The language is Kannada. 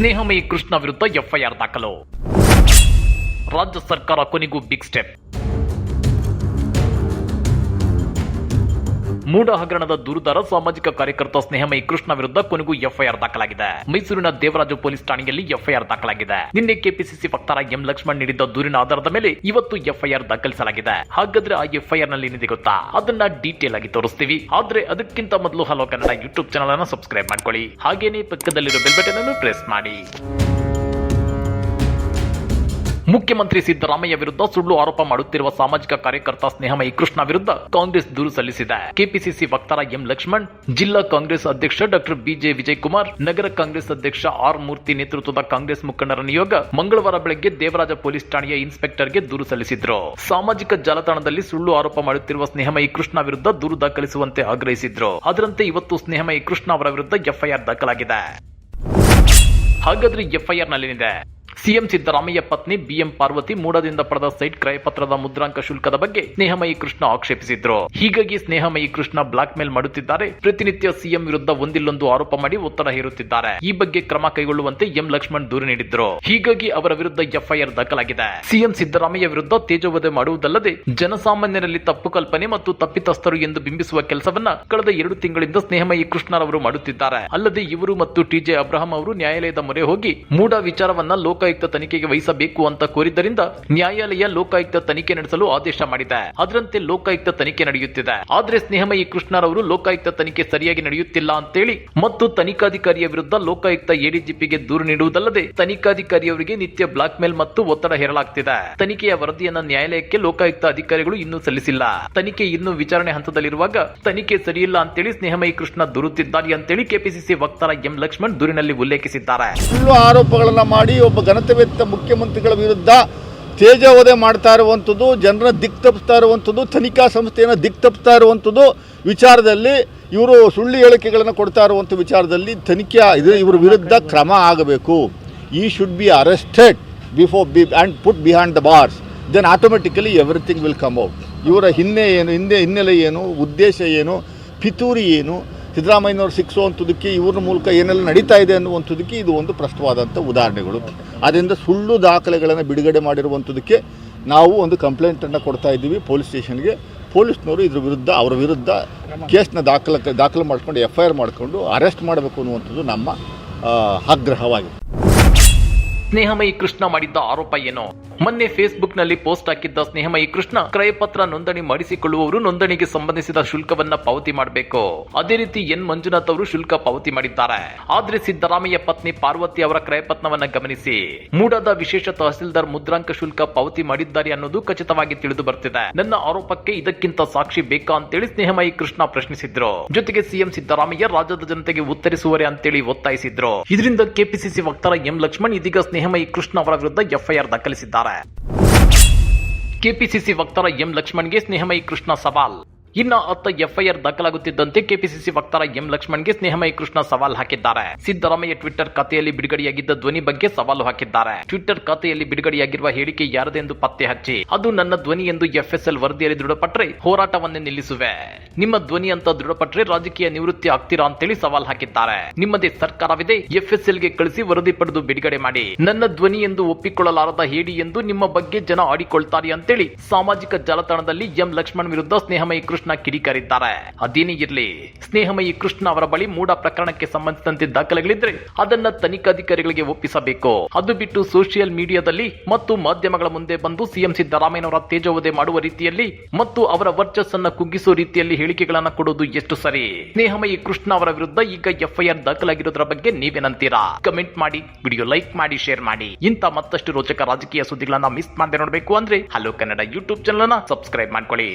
ಸ್ನೇಹಮಯಿ ಕೃಷ್ಣ ವಿರುದ್ಧ ಎಫ್ಐಆರ್ ದಾಖಲು. ರಾಜ್ಯ ಸರ್ಕಾರ ಕೊನೆಗೂ ಬಿಗ್ ಸ್ಟೆಪ್ ಮೂಡ ಹಗರಣದ ದೂರುದಾರ ಸಾಮಾಜಿಕ ಕಾರ್ಯಕರ್ತ ಸ್ನೇಹಮಯಿ ಕೃಷ್ಣ ವಿರುದ್ಧ ಕೊನೆಗೂ ಎಫ್ಐಆರ್ ದಾಖಲಾಗಿದೆ. ಮೈಸೂರಿನ ದೇವರಾಜು ಪೊಲೀಸ್ ಠಾಣೆಯಲ್ಲಿ ಎಫ್ಐಆರ್ ದಾಖಲಾಗಿದೆ. ನಿನ್ನೆ ಕೆಪಿಸಿಸಿ ವಕ್ತಾರ ಎಂ ಲಕ್ಷ್ಮಣ್ ನೀಡಿದ್ದ ದೂರಿನ ಆಧಾರದ ಮೇಲೆ ಇವತ್ತು ಎಫ್ಐಆರ್ ದಾಖಲಿಸಲಾಗಿದೆ. ಹಾಗಾದ್ರೆ ಆ ಎಫ್ಐಆರ್ನಲ್ಲಿ ಏನಿದೆ ಗೊತ್ತಾ? ಅದನ್ನ ಡೀಟೇಲ್ ಆಗಿ ತೋರಿಸ್ತೀವಿ. ಆದ್ರೆ ಅದಕ್ಕಿಂತ ಮೊದಲು ಹಲೋ ಕನ್ನಡ ಯೂಟ್ಯೂಬ್ ಚಾನಲ್ ಅನ್ನು ಸಬ್ಸ್ಕ್ರೈಬ್ ಮಾಡ್ಕೊಳ್ಳಿ. ಹಾಗೇನೇ ಪಕ್ಕದಲ್ಲಿರೋ ಬೆಲ್ ಬಟನ್ ಅನ್ನು ಪ್ರೆಸ್ ಮಾಡಿ. ಮುಖ್ಯಮಂತ್ರಿ ಸಿದ್ದರಾಮಯ್ಯ ವಿರುದ್ಧ ಸುಳ್ಳು ಆರೋಪ ಮಾಡುತ್ತಿರುವ ಸಾಮಾಜಿಕ ಕಾರ್ಯಕರ್ತ ಸ್ನೇಹಮಯಿ ಕೃಷ್ಣ ವಿರುದ್ಧ ಕಾಂಗ್ರೆಸ್ ದೂರು ಸಲ್ಲಿಸಿದೆ. ಕೆಪಿಸಿಸಿ ವಕ್ತಾರ ಎಂ ಲಕ್ಷ್ಮಣ್, ಜಿಲ್ಲಾ ಕಾಂಗ್ರೆಸ್ ಅಧ್ಯಕ್ಷ ಡಾಕ್ಟರ್ ಬಿಜೆ ವಿಜಯ್ ಕುಮಾರ್ ನಗರ ಕಾಂಗ್ರೆಸ್ ಅಧ್ಯಕ್ಷ ಆರ್ ಮೂರ್ತಿ ನೇತೃತ್ವದ ಕಾಂಗ್ರೆಸ್ ಮುಖಂಡರ ನಿಯೋಗ ಮಂಗಳವಾರ ಬೆಳಗ್ಗೆ ದೇವರಾಜ ಪೊಲೀಸ್ ಠಾಣೆಯ ಇನ್ಸ್ಪೆಕ್ಟರ್ಗೆ ದೂರು ಸಲ್ಲಿಸಿದ್ರು. ಸಾಮಾಜಿಕ ಜಾಲತಾಣದಲ್ಲಿ ಸುಳ್ಳು ಆರೋಪ ಮಾಡುತ್ತಿರುವ ಸ್ನೇಹಮಯಿ ಕೃಷ್ಣ ವಿರುದ್ಧ ದೂರು ದಾಖಲಿಸುವಂತೆ ಆಗ್ರಹಿಸಿದ್ರು. ಅದರಂತೆ ಇವತ್ತು ಸ್ನೇಹಮಯಿ ಕೃಷ್ಣ ಅವರ ವಿರುದ್ಧ ಎಫ್ಐಆರ್ ದಾಖಲಾಗಿದೆ. ಹಾಗಾದ್ರೆ ಎಫ್ಐಆರ್ ನಲ್ಲೇನಿದೆ? ಸಿಎಂ ಸಿದ್ದರಾಮಯ್ಯ ಪತ್ನಿ ಬಿಎಂ ಪಾರ್ವತಿ ಮೂಡದಿಂದ ಪಡೆದ ಸೈಟ್ ಕ್ರಯಪತ್ರದ ಮುದ್ರಾಂಕ ಶುಲ್ಕದ ಬಗ್ಗೆ ಸ್ನೇಹಮಯಿ ಕೃಷ್ಣ ಆಕ್ಷೇಪಿಸಿದ್ರು. ಹೀಗಾಗಿ ಸ್ನೇಹಮಯಿ ಕೃಷ್ಣ ಬ್ಲಾಕ್ ಮೇಲ್ ಮಾಡುತ್ತಿದ್ದಾರೆ. ಪ್ರತಿನಿತ್ಯ ಸಿಎಂ ವಿರುದ್ಧ ಒಂದಿಲ್ಲೊಂದು ಆರೋಪ ಮಾಡಿ ಒತ್ತಡ ಹೇರುತ್ತಿದ್ದಾರೆ. ಈ ಬಗ್ಗೆ ಕ್ರಮ ಕೈಗೊಳ್ಳುವಂತೆ ಎಂ ಲಕ್ಷ್ಮಣ್ ದೂರು ನೀಡಿದ್ರು. ಹೀಗಾಗಿ ಅವರ ವಿರುದ್ಧ ಎಫ್ಐಆರ್ ದಾಖಲಾಗಿದೆ. ಸಿಎಂ ಸಿದ್ದರಾಮಯ್ಯ ವಿರುದ್ಧ ತೇಜೋವಧೆ ಮಾಡುವುದಲ್ಲದೆ ಜನಸಾಮಾನ್ಯರಲ್ಲಿ ತಪ್ಪು ಕಲ್ಪನೆ ಮತ್ತು ತಪ್ಪಿತಸ್ಥರು ಎಂದು ಬಿಂಬಿಸುವ ಕೆಲಸವನ್ನ ಕಳೆದ ಎರಡು ತಿಂಗಳಿಂದ ಸ್ನೇಹಮಯಿ ಕೃಷ್ಣರವರು ಮಾಡುತ್ತಿದ್ದಾರೆ. ಅಲ್ಲದೆ ಇವರು ಮತ್ತು ಟಿಜೆ ಅಬ್ರಹಾಂ ಅವರು ನ್ಯಾಯಾಲಯದ ಮೊರೆ ಹೋಗಿ ಮೂಡ ವಿಚಾರವನ್ನ ಲೋಕಾಯುಕ್ತ ತನಿಖೆಗೆ ವಹಿಸಬೇಕು ಅಂತ ಕೋರಿದ್ದರಿಂದ ನ್ಯಾಯಾಲಯ ಲೋಕಾಯುಕ್ತ ತನಿಖೆ ನಡೆಸಲು ಆದೇಶ ಮಾಡಿದೆ. ಅದರಂತೆ ಲೋಕಾಯುಕ್ತ ತನಿಖೆ ನಡೆಯುತ್ತಿದೆ. ಆದ್ರೆ ಸ್ನೇಹಮಯಿ ಕೃಷ್ಣರವರು ಲೋಕಾಯುಕ್ತ ತನಿಖೆ ಸರಿಯಾಗಿ ನಡೆಯುತ್ತಿಲ್ಲ ಅಂತೇಳಿ ಮತ್ತು ತನಿಖಾಧಿಕಾರಿಯ ವಿರುದ್ಧ ಲೋಕಾಯುಕ್ತ ಎಡಿಜಿಪಿಗೆ ದೂರು ನೀಡುವುದಲ್ಲದೆ ತನಿಖಾಧಿಕಾರಿಯವರಿಗೆ ನಿತ್ಯ ಬ್ಲಾಕ್ ಮೇಲ್ ಮತ್ತು ಒತ್ತಡ ಹೇರಲಾಗ್ತಿದೆ. ತನಿಖೆಯ ವರದಿಯನ್ನ ನ್ಯಾಯಾಲಯಕ್ಕೆ ಲೋಕಾಯುಕ್ತ ಅಧಿಕಾರಿಗಳು ಇನ್ನೂ ಸಲ್ಲಿಸಿಲ್ಲ. ತನಿಖೆ ಇನ್ನೂ ವಿಚಾರಣೆ ಹಂತದಲ್ಲಿರುವಾಗ ತನಿಖೆ ಸರಿಯಿಲ್ಲ ಅಂತೇಳಿ ಸ್ನೇಹಮಯಿ ಕೃಷ್ಣ ದೂರುತ್ತಿದ್ದಾರೆ ಅಂತೇಳಿ ಕೆಪಿಸಿಸಿ ವಕ್ತಾರ ಎಂ ಲಕ್ಷ್ಮಣ್ ದೂರಿನಲ್ಲಿ ಉಲ್ಲೇಖಿಸಿದ್ದಾರೆ. ಸುಳ್ಳು ಆರೋಪಗಳನ್ನು ಮಾಡಿ ಒಬ್ಬ ಘನತೆವೆತ್ತ ಮುಖ್ಯಮಂತ್ರಿಗಳ ವಿರುದ್ಧ ತೇಜವಧೆ ಮಾಡ್ತಾ ಇರುವಂಥದ್ದು, ಜನರ ದಿಕ್ ತಪ್ಪಿಸ್ತಾ ಇರುವಂಥದ್ದು, ತನಿಖಾ ಸಂಸ್ಥೆಯನ್ನು ದಿಕ್ ತಪ್ಪಿಸ್ತಾ ಇರುವಂಥದ್ದು ವಿಚಾರದಲ್ಲಿ ಇವರು ಸುಳ್ಳು ಹೇಳಿಕೆಗಳನ್ನು ಕೊಡ್ತಾ ಇರುವಂಥ ವಿಚಾರದಲ್ಲಿ ತನಿಖೆ ಇದು ಇವ್ರ ವಿರುದ್ಧ ಕ್ರಮ ಆಗಬೇಕು. ಈ should be arrested before be and put behind the bars then automatically everything will come out ಇವರ ಹಿನ್ನೆ ಏನು, ಹಿಂದೆ ಹಿನ್ನೆಲೆ ಏನು, ಉದ್ದೇಶ ಏನು, ಪಿತೂರಿ ಏನು ಸಿದ್ದರಾಮಯ್ಯನವರು ಸಿಕ್ಕಿಸುವಂಥದ್ದಕ್ಕೆ ಇವ್ರ ಮೂಲಕ ಏನೆಲ್ಲ ನಡೀತಾ ಇದೆ ಅನ್ನುವಂಥದ್ದಕ್ಕೆ ಇದು ಒಂದು ಪ್ರಸ್ತುತವಾದಂಥ ಉದಾಹರಣೆಗಳು. ಅದರಿಂದ ಸುಳ್ಳು ದಾಖಲೆಗಳನ್ನು ಬಿಡುಗಡೆ ಮಾಡಿರುವಂಥದ್ದಕ್ಕೆ ನಾವು ಒಂದು ಕಂಪ್ಲೇಂಟನ್ನು ಕೊಡ್ತಾ ಇದ್ದೀವಿ ಪೊಲೀಸ್ ಸ್ಟೇಷನ್ಗೆ. ಪೊಲೀಸ್ನವರು ಇದ್ರ ವಿರುದ್ಧ, ಅವರ ವಿರುದ್ಧ ಕೇಸ್ನ ದಾಖಲ ದಾಖಲು ಮಾಡಿಕೊಂಡು ಎಫ್ ಐ ಆರ್ ಮಾಡಿಕೊಂಡು ಅರೆಸ್ಟ್ ಮಾಡಬೇಕು ಅನ್ನುವಂಥದ್ದು ನಮ್ಮ ಆಗ್ರಹವಾಗಿದೆ. ಸ್ನೇಹಮಯಿ ಕೃಷ್ಣ ಮಾಡಿದ್ದ ಆರೋಪ ಏನು? ಮೊನ್ನೆ ಫೇಸ್ಬುಕ್ನಲ್ಲಿ ಪೋಸ್ಟ್ ಹಾಕಿದ್ದ ಸ್ನೇಹಮಯಿ ಕೃಷ್ಣ ಕ್ರಯಪತ್ರ ನೋಂದಣಿ ಮಾಡಿಸಿಕೊಳ್ಳುವವರು ನೋಂದಣಿಗೆ ಸಂಬಂಧಿಸಿದ ಶುಲ್ಕವನ್ನ ಪಾವತಿ ಮಾಡಬೇಕು. ಅದೇ ರೀತಿ ಎನ್ ಮಂಜುನಾಥ್ ಅವರು ಶುಲ್ಕ ಪಾವತಿ ಮಾಡಿದ್ದಾರೆ. ಆದ್ರೆ ಸಿದ್ದರಾಮಯ್ಯ ಪತ್ನಿ ಪಾರ್ವತಿ ಅವರ ಕ್ರಯಪತ್ರವನ್ನ ಗಮನಿಸಿ. ಮೂಡದ ವಿಶೇಷ ತಹಸೀಲ್ದಾರ್ ಮುದ್ರಾಂಕ ಶುಲ್ಕ ಪಾವತಿ ಮಾಡಿದ್ದಾರೆ ಅನ್ನೋದು ಖಚಿತವಾಗಿ ತಿಳಿದು ಬರ್ತಿದೆ. ನನ್ನ ಆರೋಪಕ್ಕೆ ಇದಕ್ಕಿಂತ ಸಾಕ್ಷಿ ಬೇಕಾ ಅಂತೇಳಿ ಸ್ನೇಹಮಯಿ ಕೃಷ್ಣ ಪ್ರಶ್ನಿಸಿದ್ರು. ಜೊತೆಗೆ ಸಿಎಂ ಸಿದ್ದರಾಮಯ್ಯ ರಾಜ್ಯದ ಜನತೆಗೆ ಉತ್ತರಿಸುವರೆ ಅಂತೇಳಿ ಒತ್ತಾಯಿಸಿದ್ರು. ಇದರಿಂದ ಕೆಪಿಸಿಸಿ ವಕ್ತಾರ ಎಂ ಲಕ್ಷ್ಮಣ್ ಇದೀಗ ಸ್ನೇಹಮಯಿ ಕೃಷ್ಣ ಅವರ ವಿರುದ್ಧ ಎಫ್ಐಆರ್ ದಾಖಲಿಸಿದ್ದಾರೆ. ಕೆಪಿಸಿಸಿ ವಕ್ತಾರ ಎಂ ಲಕ್ಷ್ಮಣ್ಗೆ ಸ್ನೇಹಮಯಿ ಕೃಷ್ಣ ಸವಾಲ್ ಇನ್ನ ಅತ್ತ ಎಫ್ಐಆರ್ ದಾಖಲಾಗುತ್ತಿದ್ದಂತೆ ಕೆಪಿಸಿಸಿ ವಕ್ತಾರ ಎಂ ಲಕ್ಷ್ಮಣ್ಗೆ ಸ್ನೇಹಮಯಿ ಕೃಷ್ಣ ಸವಾಲ್ ಹಾಕಿದ್ದಾರೆ. ಸಿದ್ದರಾಮಯ್ಯ ಟ್ವಿಟ್ಟರ್ ಖಾತೆಯಲ್ಲಿ ಬಿಡುಗಡೆಯಾಗಿದ್ದ ಧ್ವನಿ ಬಗ್ಗೆ ಸವಾಲು ಹಾಕಿದ್ದಾರೆ. ಟ್ವಿಟ್ಟರ್ ಖಾತೆಯಲ್ಲಿ ಬಿಡುಗಡೆಯಾಗಿರುವ ಹೇಳಿಕೆ ಯಾರದೆಂದು ಪತ್ತೆ ಹಚ್ಚಿ, ಅದು ನನ್ನ ಧ್ವನಿ ಎಂದು ಎಫ್ಎಸ್ಎಲ್ ವರದಿಯಲ್ಲಿ ದೃಢಪಟ್ರೆ ಹೋರಾಟವನ್ನೇ ನಿಲ್ಲಿಸುವೆ. ನಿಮ್ಮ ಧ್ವನಿ ಅಂತ ದೃಢಪಟ್ರೆ ರಾಜಕೀಯ ನಿವೃತ್ತಿ ಆಗ್ತೀರಾ ಅಂತೇಳಿ ಸವಾಲ್ ಹಾಕಿದ್ದಾರೆ. ನಿಮ್ಮದೇ ಸರ್ಕಾರವಿದೆ ಎಫ್ಎಸ್ಎಲ್ಗೆ ಕಳಿಸಿ ವರದಿ ಪಡೆದು ಬಿಡುಗಡೆ ಮಾಡಿ. ನನ್ನ ಧ್ವನಿ ಎಂದು ಒಪ್ಪಿಕೊಳ್ಳಲಾರದ ಹೇಳಿ ಎಂದು ನಿಮ್ಮ ಬಗ್ಗೆ ಜನ ಆಡಿಕೊಳ್ತಾರೆ ಅಂತೇಳಿ ಸಾಮಾಜಿಕ ಜಾಲತಾಣದಲ್ಲಿ ಎಂ ಲಕ್ಷ್ಮಣ್ ವಿರುದ್ಧ ಸ್ನೇಹಮಯಿ ಕೃಷ್ಣ ಕಿಡಿಕಾರಿದ್ದಾರೆ. ಅದೇನೇ ಇರಲಿ, ಸ್ನೇಹಮಯಿ ಕೃಷ್ಣ ಅವರ ಬಳಿ ಮೂಡ ಪ್ರಕರಣಕ್ಕೆ ಸಂಬಂಧಿಸಿದಂತೆ ದಾಖಲೆಗಳಿದ್ರೆ ಅದನ್ನ ತನಿಖಾಧಿಕಾರಿಗಳಿಗೆ ಒಪ್ಪಿಸಬೇಕು. ಅದು ಬಿಟ್ಟು ಸೋಷಿಯಲ್ ಮೀಡಿಯಾದಲ್ಲಿ ಮತ್ತು ಮಾಧ್ಯಮಗಳ ಮುಂದೆ ಬಂದು ಸಿಎಂ ಸಿದ್ದರಾಮಯ್ಯನವರ ತೇಜೋವಧೆ ಮಾಡುವ ರೀತಿಯಲ್ಲಿ ಮತ್ತು ಅವರ ವರ್ಚಸ್ಸನ್ನ ಕುಗ್ಗಿಸುವ ರೀತಿಯಲ್ಲಿ ಹೇಳಿಕೆಗಳನ್ನ ಕೊಡುವುದು ಎಷ್ಟು ಸರಿ? ಸ್ನೇಹಮಯಿ ಕೃಷ್ಣ ಅವರ ವಿರುದ್ಧ ಈಗ ಎಫ್ಐಆರ್ ದಾಖಲಾಗಿರೋದ್ರ ಬಗ್ಗೆ ನೀವೇನಂತೀರಾ ಕಮೆಂಟ್ ಮಾಡಿ, ವಿಡಿಯೋ ಲೈಕ್ ಮಾಡಿ, ಶೇರ್ ಮಾಡಿ. ಇಂತ ಮತ್ತಷ್ಟು ರೋಚಕ ರಾಜಕೀಯ ಸುದ್ದಿಗಳನ್ನ ಮಿಸ್ ಮಾಡದೆ ನೋಡಬೇಕು ಅಂದ್ರೆ hello Kannada YouTube channel subscribe ಮಾಡ್ಕೊಳ್ಳಿ.